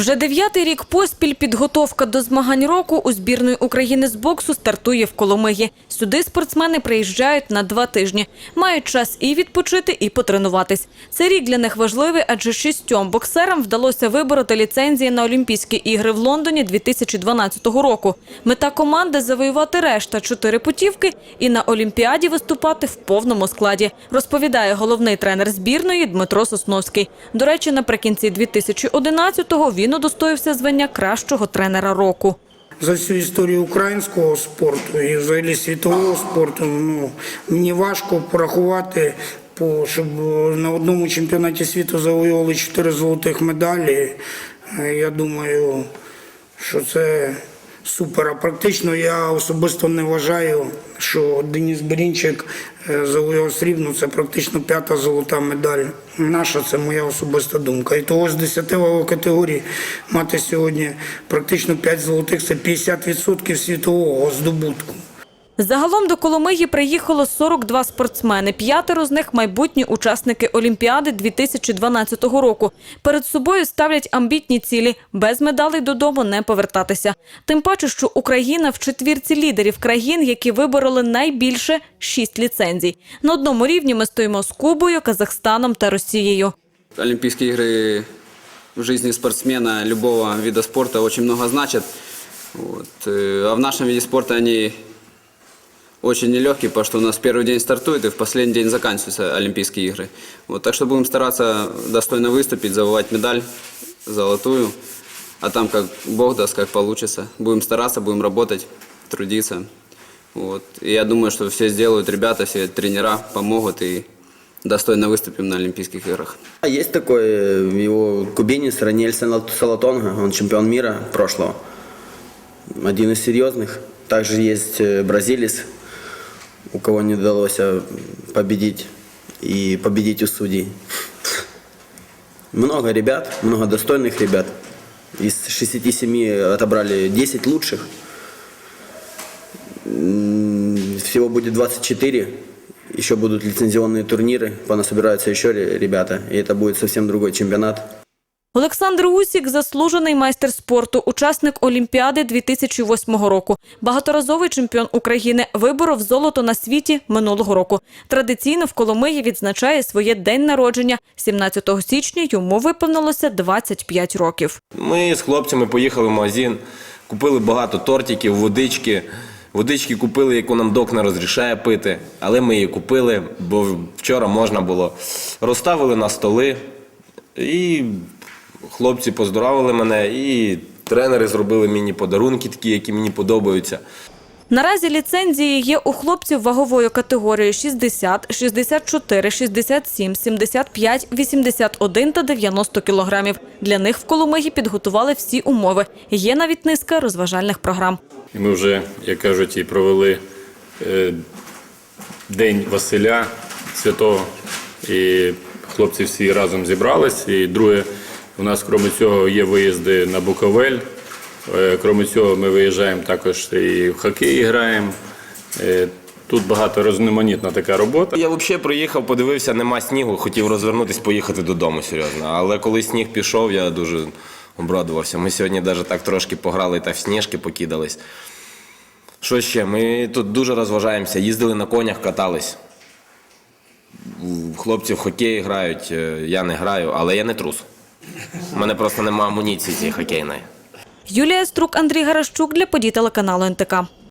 Вже дев'ятий рік поспіль підготовка до змагань року у збірної України з боксу стартує в Коломиї. Сюди спортсмени приїжджають на два тижні. Мають час і відпочити, і потренуватись. Цей рік для них важливий, адже шістьом боксерам вдалося вибороти ліцензії на Олімпійські ігри в Лондоні 2012 року. Мета команди завоювати решта чотири путівки і на Олімпіаді виступати в повному складі, розповідає головний тренер збірної Дмитро Сосновський. До речі, наприкінці 2011-го він удостоївся звання кращого тренера року. За всю історію українського спорту і взагалі світового спорту ну, мені важко порахувати, по, щоб на одному чемпіонаті світу завоювали 4 золотих медалі. Е, Я думаю, що це супер. А практично я особисто не вважаю, що Деніс Берінчик е, завоював срібну, це практично п'ята золота медаль. Наша це моя особиста думка. І того з 10 вагової категорії мати сьогодні практично 5 золотих це 50% світового здобутку. Загалом до Коломиї приїхало 42 спортсмени. П'ятеро з них майбутні учасники Олімпіади 2012 року. Перед собою ставлять амбітні цілі – без медалей додому не повертатися. Тим паче, що Україна в четвірці лідерів країн, які вибороли найбільше – шість ліцензій. На одному рівні ми стоїмо з Кубою, Казахстаном та Росією. Олимпийские игры в жизни спортсмена любого вида спорта очень много значат. Вот. э, А в нашем виде спорта они очень нелегкие, потому что у нас первый день стартует и в последний день заканчиваются Олимпийские игры. Вот. Так что будем стараться достойно выступить, завоевать медаль золотую. А там как Бог даст, как получится. Будем стараться, будем работать, трудиться. Вот. И я думаю, что все сделают, ребята, все тренера помогут и достойно выступим на Олимпийских играх. А Есть такой э, его кубинец Салат- Салатонга, он чемпион мира прошлого. Один из серьезных. Также есть э, бразилец, у кого не удалось э, победить и победить у судей. Много ребят, много достойных ребят. Из 6-7 отобрали 10 лучших. Всего будет 24. Еще будут лицензионные турниры, понасобираются еще ре- ребята, и это будет совсем другой чемпионат. Олександр Усік – заслужений майстер спорту, учасник Олімпіади 2008 року. Багаторазовий чемпіон України виборов золото на світі минулого року. Традиційно в Коломиї відзначає своє день народження. 17 січня йому виповнилося 25 років. Ми з хлопцями поїхали в магазин, купили багато тортиків, водички. Водички купили, яку нам док не розрішає пити, але ми її купили, бо вчора можна було. Розставили на столи, і хлопці поздоровили мене, і тренери зробили мені подарунки, такі, які мені подобаються. Наразі ліцензії є у хлопців вагової категорії 60, 64, 67, 75, 81 та 90 кілограмів. Для них в Коломиї підготували всі умови. Є навіть низка розважальних програм. І ми вже, як кажуть, і провели е, День Василя Святого. І хлопці всі разом зібрались. І друге, у нас, крім цього, є виїзди на Буковель. Е, Крім цього, ми виїжджаємо також і в хокей граємо. Е, Тут багато різноманітна така робота. Я взагалі приїхав, подивився, нема снігу, хотів розвернутись, поїхати додому серйозно. Але коли сніг пішов, я дуже обрадувався. Ми сьогодні навіть так трошки пограли та в сніжки покидались. Що ще? Ми тут дуже розважаємося, їздили на конях, катались. Хлопці в хокей грають, е, я не граю, але я не трус. У мене просто немає амуніції цієї хокейної. Юлія Струк, Андрій Гарашчук для подій телеканалу НТК.